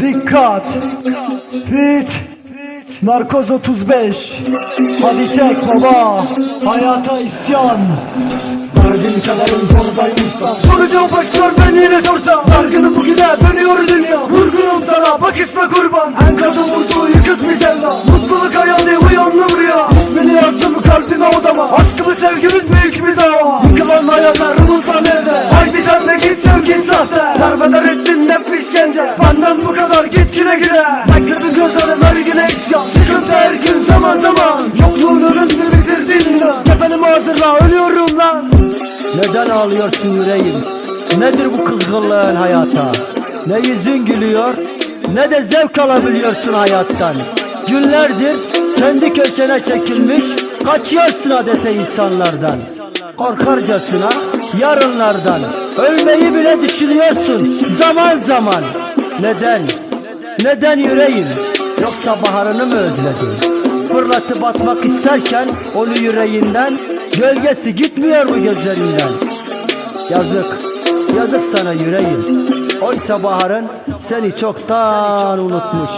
Dikkat Fit Narkoz 35 Hadi çek baba Hayata isyan. Derdim kederim zordaymış lan Soracağım başlar ben yine sorsam Dargınım bugüne dönüyor dünya. Vurgunum sana bakışla kurban. Enkazı vurdu yıkık bir sevda Mutluluk hayali uyandım rüya. İsmini yazdım kalbime odama. Aşkımız sevgimiz büyük bir dava güle Bekledim gözlerim her gün isyan Sıkıntı her gün zaman zaman Yokluğun ölümdür bitirdin inan Kefenimi hazırla ölüyorum lan Neden ağlıyorsun yüreğim? Nedir bu kızgınlığın hayata? Ne yüzün gülüyor ne de zevk alabiliyorsun hayattan. Günlerdir kendi köşene çekilmiş kaçıyorsun adeta insanlardan. Korkarcasına yarınlardan ölmeyi bile düşünüyorsun zaman zaman. Neden? Neden yüreğim? Yoksa baharını mı özledin? Fırlatıp atmak isterken onu yüreğinden Gölgesi gitmiyor mu gözlerinden? Yazık, yazık sana yüreğim. Oysa baharın seni çoktan unutmuş.